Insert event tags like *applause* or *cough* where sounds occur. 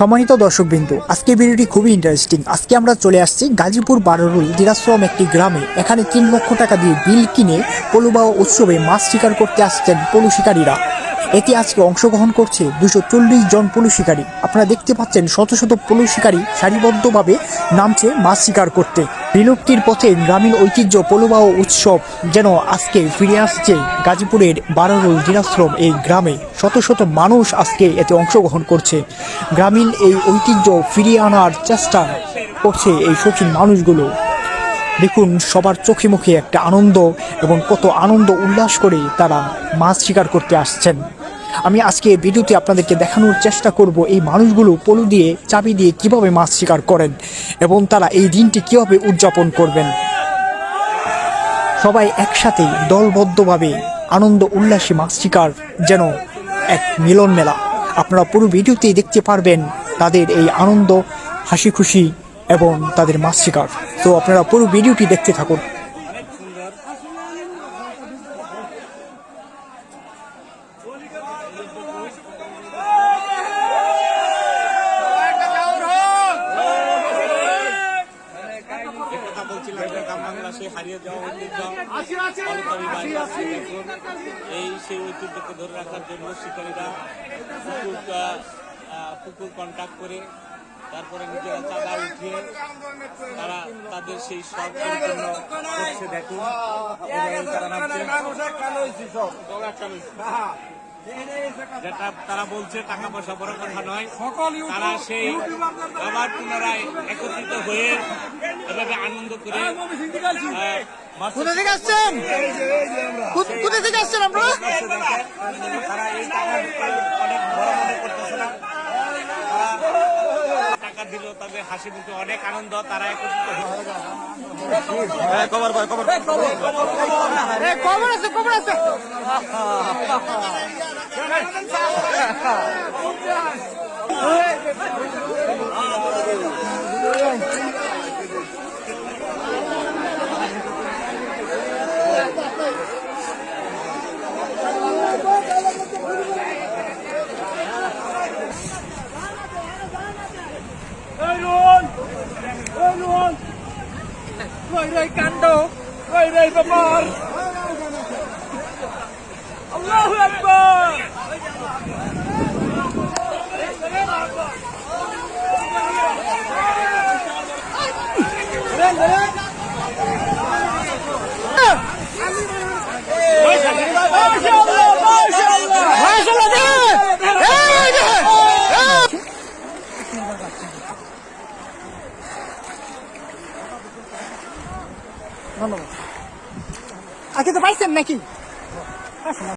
সম্মানিত দর্শকবৃন্দ, আজকে ভিডিওটি খুবই ইন্টারেস্টিং আজকে আমরা চলে আসছি গাজীপুর বারোরুল দিরাশ্রম একটি গ্রামে, এখানে তিন লক্ষ টাকা দিয়ে বিল কিনে পলুবাহ উৎসবে মাছ শিকার করতে আসছেন পলু শিকারীরা। এতে আজকে অংশগ্রহণ করছে দুশো চল্লিশ জন পলু শিকারী। আপনারা দেখতে পাচ্ছেন শত শত পলু শিকারী সারিবদ্ধভাবে নামছে মাছ শিকার করতে। বিলুপ্তির পথে গ্রামীণ ঐতিহ্য পলুবাহ উৎসব যেন আজকে ফিরে আসছে গাজীপুরের বারোরুল দিনাশ্রম এই গ্রামে। শত শত মানুষ আজকে এতে অংশগ্রহণ করছে। গ্রামীণ এই ঐতিহ্য ফিরিয়ে আনার চেষ্টা করছে এই শৌখিন মানুষগুলো। দেখুন, সবার চোখে মুখে একটা আনন্দ এবং কত আনন্দ উল্লাস করে তারা মাছ শিকার করতে আসছেন। আমি আজকে ভিডিওতে আপনাদেরকে দেখানোর চেষ্টা করব এই মানুষগুলো পলু দিয়ে, চাবি দিয়ে কীভাবে মাছ শিকার করেন এবং তারা এই দিনটি কীভাবে উদযাপন করবেন। সবাই একসাথে দলবদ্ধভাবে আনন্দ, উল্লাসে মাছ শিকার যেন এক মিলন মেলা। আপনারা পুরো ভিডিওতেই দেখতে পারবেন তাদের এই আনন্দ হাসি খুশি এবং তাদের মাছ শিকার। তো আপনারা পুরো ভিডিওটি দেখতে থাকুন কথা বলছিলাম যে গ্রাম বাংলাদেশে হারিয়ে যাওয়া। এই সেই ঐতিহ্যকে ধরে রাখার জন্য শিকারীরা আহ, পুকুর কন্ট্যাক্ট করে তারপরে নিজেরা চাঁদা উঠিয়ে তারা তাদের সেই পরিপূর্ণ করছে দেখুন। যেটা তারা বলছে টাকা পয়সা বড় কথা নয়। তারা সেই আবার পুনরায় একত্রিত হয়ে এভাবে আনন্দ করে আহ, কোথা থেকে আসছেন? কোথা থেকে আসছেন আপনারা? তারা এই টাকা অনেক বড় মনে করতেছে না। টাকা দিল তাদের হাসি মুখে অনেক আনন্দ তারা একত্রিত হয়েছে খবর আছে খবর আছে। *laughs* Người đây cắn đồ người đây bà bò Allahu Akbar ধন্যবাদ। আগে তো পাইছেন নাকি?